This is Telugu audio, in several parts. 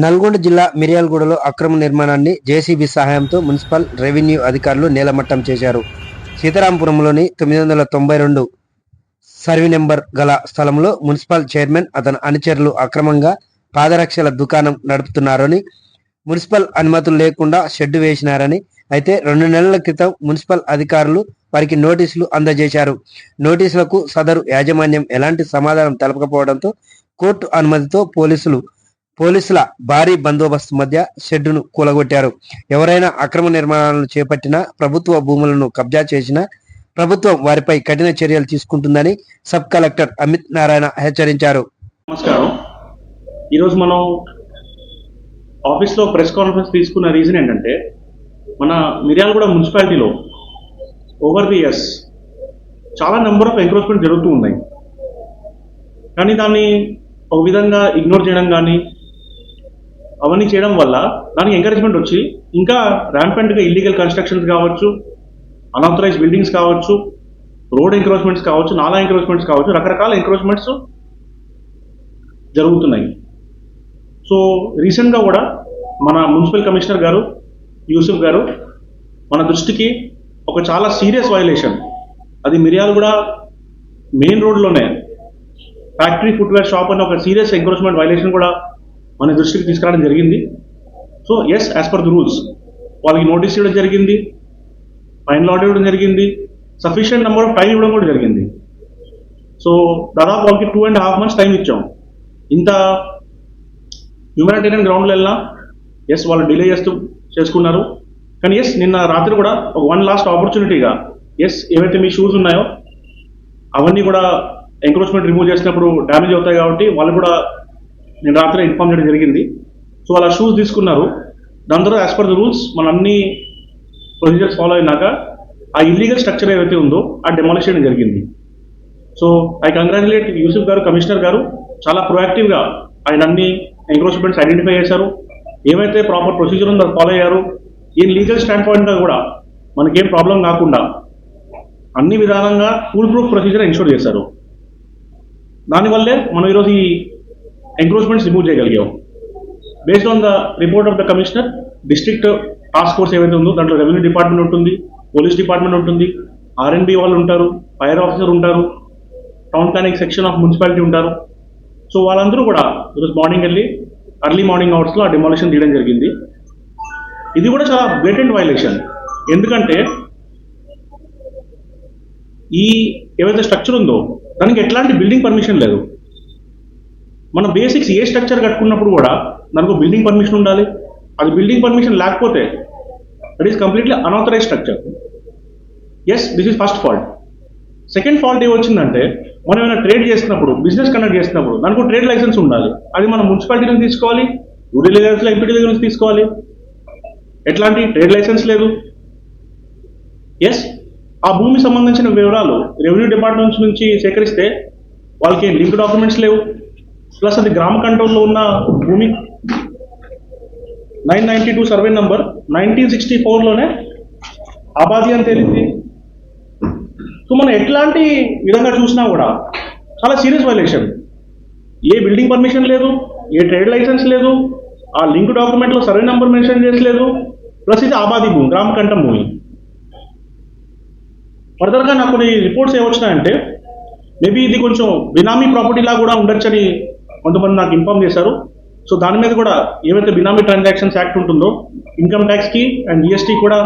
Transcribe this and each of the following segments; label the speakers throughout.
Speaker 1: నల్గొండ జిల్లా మిర్యాలగూడలో అక్రమ నిర్మాణాన్ని జేసీబీ సహాయంతో మున్సిపల్ రెవెన్యూ అధికారులు నేలమట్టం చేశారు. సీతారాంపురంలోని తొమ్మిది వందల తొంభై రెండు సర్వే నెంబర్ గల స్థలంలో మున్సిపల్ చైర్మన్ అతని అనుచరులు అక్రమంగా పాదరక్షల దుకాణం నడుపుతున్నారని మున్సిపల్ అనుమతులు లేకుండా షెడ్డు వేసినారని అయితే రెండు నెలల క్రితం మున్సిపల్ అధికారులు వారికి నోటీసులు అందజేశారు. నోటీసులకు సదరు యాజమాన్యం ఎలాంటి సమాధానం తెలపకపోవడంతో కోర్టు అనుమతితో పోలీసులు పోలీసుల భారీ బందోబస్తు మధ్య షెడ్డును కూలగొట్టారు. ఎవరైనా అక్రమ నిర్మాణాలను చేపట్టినా ప్రభుత్వ భూములను కబ్జా చేసినా ప్రభుత్వం వారిపై కఠిన చర్యలు తీసుకుంటుందని సబ్ కలెక్టర్ అమిత్ నారాయణ హెచ్చరించారు.
Speaker 2: నమస్కారం. ఈరోజు మనం ఆఫీస్లో ప్రెస్ కాన్ఫరెన్స్ తీసుకున్న రీజన్ ఏంటంటే మన మిర్యాలగూడ మున్సిపాలిటీలో ఓవర్ ది ఇయర్స్ చాలా నెంబర్ ఆఫ్ ఎంక్రోచ్మెంట్ జరుగుతూ ఉన్నాయి. కానీ దాన్ని ఒక విధంగా ఇగ్నోర్ చేయడం కానీ అవన్నీ చేయడం వల్ల దానికి ఎంకరేజ్మెంట్ వచ్చి ఇంకా ర్యాంపెంట్గా ఇల్లీగల్ కన్స్ట్రక్షన్స్ కావచ్చు అన్ఆథరైజ్ బిల్డింగ్స్ కావచ్చు రోడ్ ఎంక్రోచ్మెంట్స్ కావచ్చు నాలా ఎంక్రోచ్మెంట్స్ కావచ్చు రకరకాల ఎంక్రోచ్మెంట్స్ జరుగుతున్నాయి. సో రీసెంట్గా కూడా మన మున్సిపల్ కమిషనర్ గారు యూసుఫ్ గారు మన దృష్టికి ఒక చాలా సీరియస్ వైలేషన్ అది మిరియాలు కూడా మెయిన్ రోడ్లోనే ఫ్యాక్టరీ ఫుట్వేర్ షాప్ అనే ఒక సీరియస్ ఎంక్రోచ్మెంట్ వైలేషన్ కూడా మన దృష్టికి తీసుకురావడం జరిగింది. So yes as per the rules వాళ్ళకి నోటీస్ ఇవ్వడం జరిగింది. ఫైన్ లాడ్ ఇవ్వడం జరిగింది. సఫిషియెంట్ నెంబర్ ఆఫ్ టైం ఇవ్వడం కూడా జరిగింది. సో దాదాపు వాళ్ళకి two and half months time ఇచ్చాం. ఇంత హ్యూమానిటేరియన్ గ్రౌండ్లో వెళ్ళినా ఎస్ వాళ్ళు డిలే చేస్తూ చేసుకున్నారు. కానీ ఎస్ నిన్న రాత్రి కూడా ఒక వన్ లాస్ట్ ఆపర్చునిటీగా ఎస్ ఏవైతే మీ షూస్ ఉన్నాయో అవన్నీ కూడా ఎంక్రోచ్మెంట్ రిమూవ్ చేసినప్పుడు డ్యామేజ్ అవుతాయి కాబట్టి వాళ్ళు కూడా నేను రాత్రి ఇన్ఫార్మ్ చేయడం జరిగింది. సో అలా షూస్ తీసుకున్నారు. దాని తర్వాత యాజ్ పర్ ద రూల్స్ మన అన్ని ప్రొసీజర్స్ ఫాలో అయినాక ఆ ఇల్లీగల్ స్ట్రక్చర్ ఏదైతే ఉందో ఆ డెమాలిష్ చేయడం జరిగింది. సో ఐ కంగ్రాచులేట్ యూసుఫ్ గారు కమిషనర్ గారు. చాలా ప్రొయాక్టివ్గా ఆయన అన్ని ఎంక్రోచ్మెంట్స్ ఐడెంటిఫై చేశారు. ఏమైతే ప్రాపర్ ప్రొసీజర్ ఉందో ఫాలో అయ్యారు. ఈ లీగల్ స్టాండ్ పాయింట్గా కూడా మనకేం ప్రాబ్లం కాకుండా అన్ని విధానంగా కూల్ ప్రూఫ్ ప్రొసీజర్ ఎన్షూర్ చేశారు. దానివల్లే మనం ఈరోజు ఈ ఎంక్రోచ్మెంట్స్ రిమూవ్ చేయగలిగాం based on the report of the commissioner district task force ఏవైతే ఉందో దాంట్లో రెవెన్యూ డిపార్ట్మెంట్ ఉంటుంది పోలీస్ డిపార్ట్మెంట్ ఉంటుంది ఆర్ఎన్బి వాళ్ళు ఉంటారు ఫైర్ ఆఫీసర్ ఉంటారు town planning section of municipality ఉంటారు. సో వాళ్ళందరూ కూడా ఈరోజు మార్నింగ్ వెళ్ళి అర్లీ మార్నింగ్ అవర్స్లో ఆ డిమాలిషన్ తీయడం జరిగింది. ఇది కూడా చాలా బ్లేటెంట్ వైలేషన్ ఎందుకంటే ఈ ఏవైతే స్ట్రక్చర్ ఉందో దానికి ఎట్లాంటి బిల్డింగ్ పర్మిషన్ లేదు. మన బేసిక్స్ ఏ స్ట్రక్చర్ కట్టుకున్నప్పుడు కూడా మనకు బిల్డింగ్ పర్మిషన్ ఉండాలి. అది బిల్డింగ్ పర్మిషన్ లేకపోతే that is completely unauthorise structure as this is first fault second fault ఏమొచ్చిందంటే మనం ఏమైనా ట్రేడ్ చేసినప్పుడు బిజినెస్ కండక్ట్ చేసినప్పుడు దానికి ట్రేడ్ లైసెన్స్ ఉండాలి. అది మనం మున్సిపాలిటీ నుంచి తీసుకోవాలి రూరల్ ఏరియాస్లో ఎంపీటీ దగ్గర నుంచి తీసుకోవాలి. ఎట్లాంటి ట్రేడ్ లైసెన్స్ లేదు. ఎస్ ఆ భూమి సంబంధించిన వివరాలు రెవెన్యూ డిపార్ట్మెంట్స్ నుంచి సేకరిస్తే వాళ్ళకి లింక్ డాక్యుమెంట్స్ లేవు. ప్లస్ అది గ్రామ కంట్రోల్లో ఉన్న భూమి nine ninety two survey number nineteen sixty ఫోర్లోనే ఆబాది అని తేలింది. సో మనం ఎట్లాంటి విధంగా చూసినా కూడా చాలా serious violation a building permission లేదు ఏ ట్రేడ్ లైసెన్స్ లేదు ఆ లింక్ డాక్యుమెంట్లో సర్వే నెంబర్ మెన్షన్ చేసలేదు ప్లస్ ఇది ఆబాది భూమి గ్రామ కంఠం భూమి. ఫర్దర్గా నాకు కొన్ని రిపోర్ట్స్ ఏమొచ్చినాయంటే మేబీ ఇది కొంచెం బినామీ ప్రాపర్టీలా కూడా ఉండొచ్చని కొంతమంది నాకు ఇన్ఫార్మ్ చేశారు. సో దాని మీద కూడా ఏవైతే బినామీ ట్రాన్సాక్షన్స్ యాక్ట్ ఉంటుందో ఇన్కమ్ ట్యాక్స్కి అండ్ జిఎస్టీ కూడా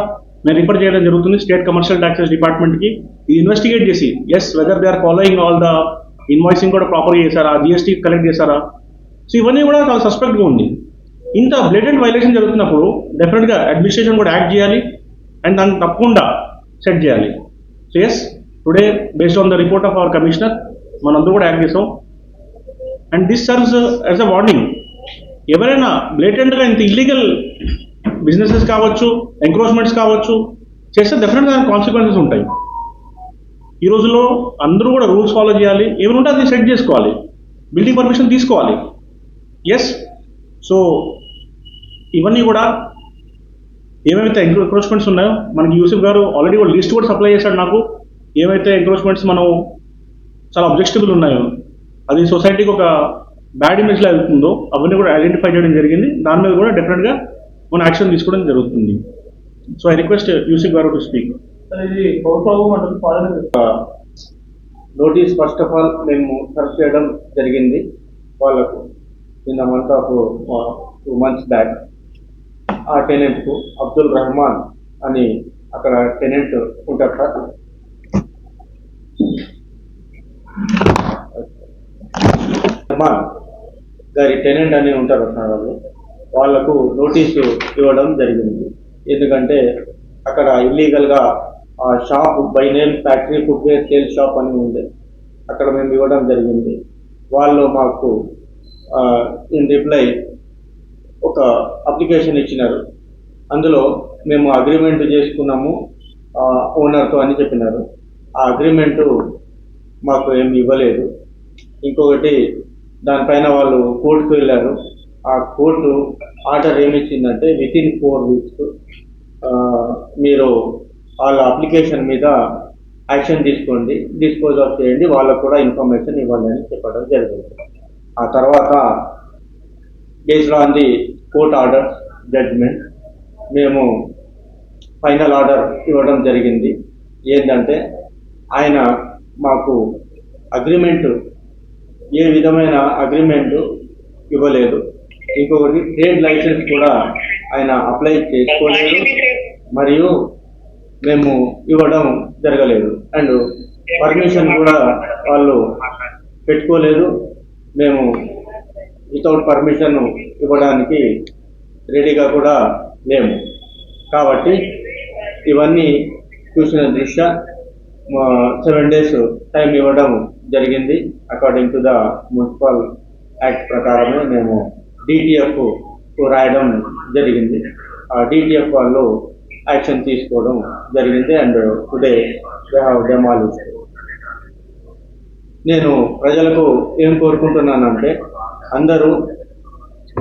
Speaker 2: నేను రిఫర్ చేయడం జరుగుతుంది స్టేట్ కమర్షియల్ ట్యాక్సెస్ డిపార్ట్మెంట్కి. ఇది ఇన్వెస్టిగేట్ చేసి as whether they are following all the invoicing కూడా ప్రాపర్గా చేశారా జిఎస్టీ కలెక్ట్ చేశారా? సో ఇవన్నీ కూడా చాలా సస్పెక్ట్గా ఉంది. ఇంత బ్లేటెంట్ వైలేషన్ జరుగుతున్నప్పుడు డెఫినెట్గా అడ్మినిస్ట్రేషన్ కూడా యాక్ట్ చేయాలి అండ్ దాన్ని తప్పకుండా సెట్ చేయాలి. So as today based on the report of our commissioner మనందరూ కూడా యాక్ట్ చేసాం. And this serves as a warning ఎవరైనా బ్లేటెంట్గా ఇంత ఇల్లీగల్ బిజినెసెస్ కావచ్చు ఎంక్రోచ్మెంట్స్ కావచ్చు చేస్తే డెఫినెట్గా దానికి కాన్సిక్వెన్సెస్ ఉంటాయి. ఈ రోజుల్లో అందరూ కూడా రూల్స్ ఫాలో చేయాలి. ఏమైనా ఉంటే అది సెట్ చేసుకోవాలి. బిల్డింగ్ పర్మిషన్ తీసుకోవాలి. ఎస్ సో ఇవన్నీ కూడా ఏమైతే ఎంక్రోచ్మెంట్స్ ఉన్నాయో మనకి యూసిఫ్ గారు ఆల్రెడీ లిస్ట్ కూడా సప్లై చేశాడు నాకు. ఏవైతే ఎంక్రోచ్మెంట్స్ మనం చాలా అబ్జెక్టబుల్ ఉన్నాయో అది సొసైటీకి ఒక బ్యాడ్ ఇమేజ్లో వెళ్తుందో అవన్నీ కూడా ఐడెంటిఫై చేయడం జరిగింది. దాని మీద కూడా డెఫినెట్గా మన యాక్షన్ తీసుకోవడం జరుగుతుంది. సో ఐ రిక్వెస్ట్ యూసీ గారు టు స్పీక్
Speaker 3: ఇది
Speaker 4: నోటీస్ ఫస్ట్ ఆఫ్ ఆల్ మేము సర్వ్ చేయడం జరిగింది వాళ్ళకు in the month of two months back ఆ టెనెంట్కు అబ్దుల్ రహమాన్ అని అక్కడ టెనెంట్ ఉంటారు సార్. రహమాన్ గారి టెనెంట్ అని ఉంటారు సార్ వాళ్ళు వాళ్ళకు నోటీసు ఇవ్వడం జరిగింది. ఎందుకంటే అక్కడ ఇల్లీగల్గా ఆ shop by name factory footwear sale shop అని ఉంది. అక్కడ మేము ఇవ్వడం జరిగింది. వాళ్ళు మాకు ఇన్ రిప్లై ఒక అప్లికేషన్ ఇచ్చినారు. అందులో మేము అగ్రిమెంట్ చేసుకున్నాము ఓనర్తో అని చెప్పినారు. ఆ అగ్రిమెంటు మాకు ఏమి ఇవ్వలేదు. ఇంకొకటి దానిపైన వాళ్ళు కోర్టుకు వెళ్ళారు. ఆ కోర్టు ఆర్డర్ ఏమిచ్చిందంటే విత్ ఇన్ ఫోర్ వీక్స్ మీరు వాళ్ళ అప్లికేషన్ మీద యాక్షన్ తీసుకోండి డిస్పోజ్ ఆఫ్ చేయండి వాళ్ళకు కూడా ఇన్ఫర్మేషన్ ఇవ్వండి అని చెప్పడం జరిగింది. ఆ తర్వాత based on the court order judgement మేము ఫైనల్ ఆర్డర్ ఇవ్వడం జరిగింది. ఏంటంటే ఆయన మాకు అగ్రిమెంట్ ఏ విధమైన అగ్రిమెంట్ ఇవ్వలేదు. ఇంకొకటి ట్రేడ్ లైసెన్స్ కూడా ఆయన అప్లై చేసుకోలేదు. మరియు మేము ఇవ్వడం జరగలేదు. అండ్ పర్మిషన్ కూడా వాళ్ళు పెట్టుకోలేదు. మేము వితౌట్ పర్మిషన్ ఇవ్వడానికి రెడీగా కూడా లేము. కాబట్టి ఇవన్నీ చూసిన దృష్ట్యా సెవెన్ డేస్ టైం ఇవ్వడం జరిగింది. According to the municipal act ప్రకారమే మేము డిటిఎఫ్ రాయడం జరిగింది. ఆ డిటిఎఫ్ వాళ్ళు యాక్షన్ తీసుకోవడం జరిగింది and today they have demolish నేను ప్రజలకు ఏం కోరుకుంటున్నానంటే అందరూ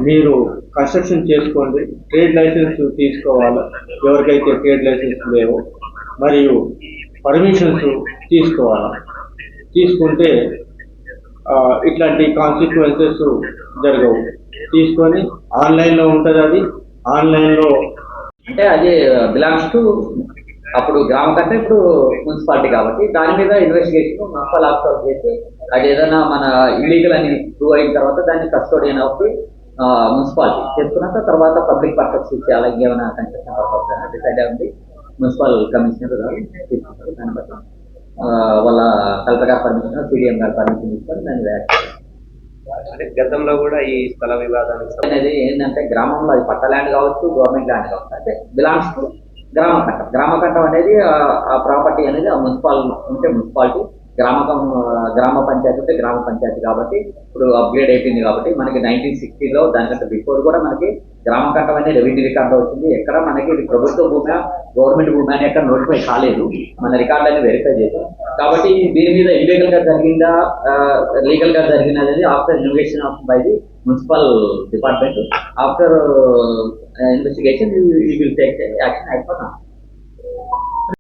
Speaker 4: మీరు కన్స్ట్రక్షన్ చేసుకోండి. ట్రేడ్ లైసెన్స్ తీసుకోవాలి. ఎవరికైతే ట్రేడ్ లైసెన్స్ లేవో మరియు పర్మిషన్స్ తీసుకోవాలి. తీసుకుంటే ఇట్లాంటి కాన్సిక్వెన్సెస్ జరగవు. తీసుకొని ఆన్లైన్లో ఉంటుంది అది. ఆన్లైన్లో
Speaker 5: అంటే అది బిలాంగ్స్ టు అప్పుడు గ్రామ కంటే ఇప్పుడు మున్సిపాలిటీ కాబట్టి దాని మీద ఇన్వెస్టిగేషన్ మున్సిపల్ ఆఫీసర్ చేసి అది ఏదైనా మన ఇల్లీగల్ అని ప్రూవ్ అయిన తర్వాత దాన్ని కస్టోడియన్ ఆఫ్ మున్సిపాలిటీ చేసుకున్నాక తర్వాత పబ్లిక్ పర్పస్ ఇచ్చేయాలి ఇంకేమైనా కన్స్ట్రక్షన్ పర్పస్ అయినా డిసైడ్ అయింది మున్సిపల్ కమిషనర్ గారు తీసుకుంటారు. దాన్ని బట్టి వాళ్ళ కలెక్టర్ గారి పర్మిషన్ సిడిఎం గారి పర్మిషన్ తీసుకొని దాన్ని.
Speaker 6: అంటే గతంలో కూడా ఈ స్థల వివాదానికి
Speaker 5: అనేది ఏంటంటే గ్రామంలో అది పట్ట ల్యాండ్ కావచ్చు గవర్నమెంట్ ల్యాండ్ కావచ్చు అంటే బిలాంగ్స్ టు గ్రామ కట్టం గ్రామ కట్టం అనేది ఆ- ఆ ప్రాపర్టీ అనేది ఆ మున్సిపాల్ ఉంటే మున్సిపాలిటీ గ్రామ గ్రామ పంచాయతీ అంటే గ్రామ పంచాయతీ కాబట్టి ఇప్పుడు అప్గ్రేడ్ అయిపోయింది కాబట్టి మనకి నైన్టీన్ సిక్స్టీలో దానికంటే బిఫోర్ కూడా మనకి గ్రామ కట్టం అనేది రెవెన్యూ రికార్డు వచ్చింది. ఎక్కడ మనకి ఇది ప్రభుత్వ భూమి గవర్నమెంట్ భూమి అని ఎక్కడ నోటిఫై కాలేదు. మన రికార్డు అనేది వెరిఫై చేశాం. కాబట్టి దీని మీద ఇల్లీగల్గా జరిగిందా లీగల్గా జరిగినది after investigation of by the municipal department after investigation you will take action అయిపోతాం